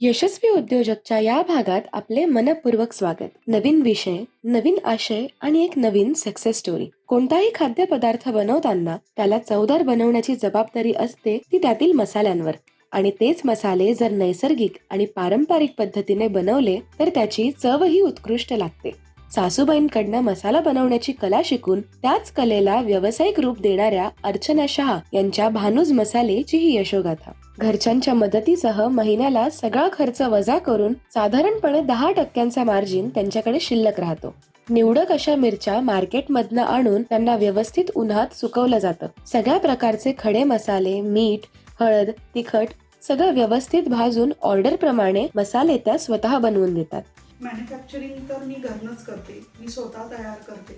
यशस्वी उद्योजकच्या या भागात आपले मनपूर्वक स्वागत. नवीन विषय नवीन आशय आणि एक नवीन सक्सेस स्टोरी कोणताही खाद्यपदार्थ बनवताना त्याला चवदार बनवण्याची जबाबदारी असते ती त्यातील मसाल्यांवर. आणि तेच मसाले जर नैसर्गिक आणि पारंपरिक पद्धतीने बनवले तर त्याची चवही उत्कृष्ट लागते. सासूबाईंकडनं मसाला बनवण्याची कला शिकून त्याच कलेला व्यावसायिक रूप देणाऱ्या अर्चना शहा यांच्या भानूज मसालेची ही यशोगाथा. घरच्यांच्या मदतीसह महिन्याला सगळा खर्च वजा करून साधारणपणे दहा टक्क्यांचा मार्जिन त्यांच्याकडे शिल्लक राहतो. निवडक अशा मिरच्या मार्केटमधनं आणून त्यांना व्यवस्थित उन्हात सुकवलं जातं. सगळ्या प्रकारचे खडे मसाले मीठ हळद तिखट सगळं व्यवस्थित भाजून ऑर्डर प्रमाणे मसाले त्या स्वतः बनवून देतात. मॅन्युफॅक्चरिंग तर मी घरनंच करते. मी स्वतः तयार करते.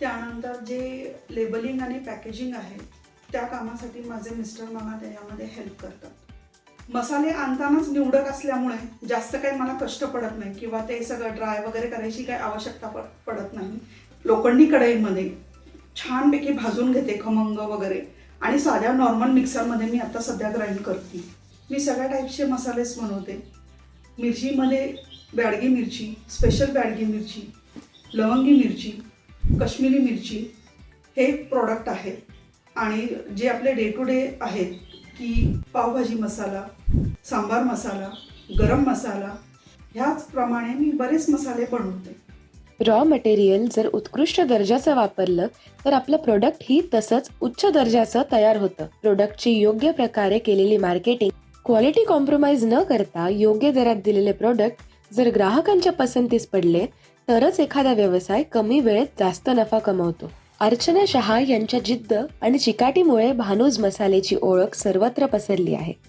त्यानंतर जे लेबलिंग आणि पॅकेजिंग आहे त्या कामासाठी माझे मिस्टर मला त्याच्यामध्ये हेल्प करतात. मसाले आणतानाच निवडक असल्यामुळे जास्त काही मला कष्ट पडत नाही किंवा ते सगळं ड्राय वगैरे करायची काही आवश्यकता पड पडत नाही. लोखंडी कढईमध्ये छानपैकी भाजून घेते खमंग वगैरे आणि साध्या नॉर्मल मिक्सरमध्ये मी आता सध्या ग्राइंड करते. मी सगळ्या टाईपचे मसालेच बनवते. मिरचीमध्ये बॅडगी मिरची स्पेशल बॅडगी मिरची लवंगी मिरची कश्मीरी मिरची हे प्रोडक्ट आहे. आणि जे आपले डे टू डे आहेत की पावभाजी मसाला सांबार मसाला गरम मसाला ह्याचप्रमाणे मी बरेच मसाले बनवते. रॉ मटेरियल जर उत्कृष्ट दर्जाचं वापरलं तर आपलं प्रोडक्ट ही तसंच उच्च दर्जाचं तयार होतं. प्रोडक्टची योग्य प्रकारे केलेली मार्केटिंग क्वालिटी कॉम्प्रोमाइज न करता योग्य दरात दिलेले प्रोडक्ट जर ग्राहकांच्या पसंतीस पडले तरच एखादा व्यवसाय कमी वेळेत जास्त नफा कमवतो. अर्चना शहा यांच्या जिद्द आणि चिकाटीमुळे भानूज मसालेची ओळख सर्वत्र पसरली आहे.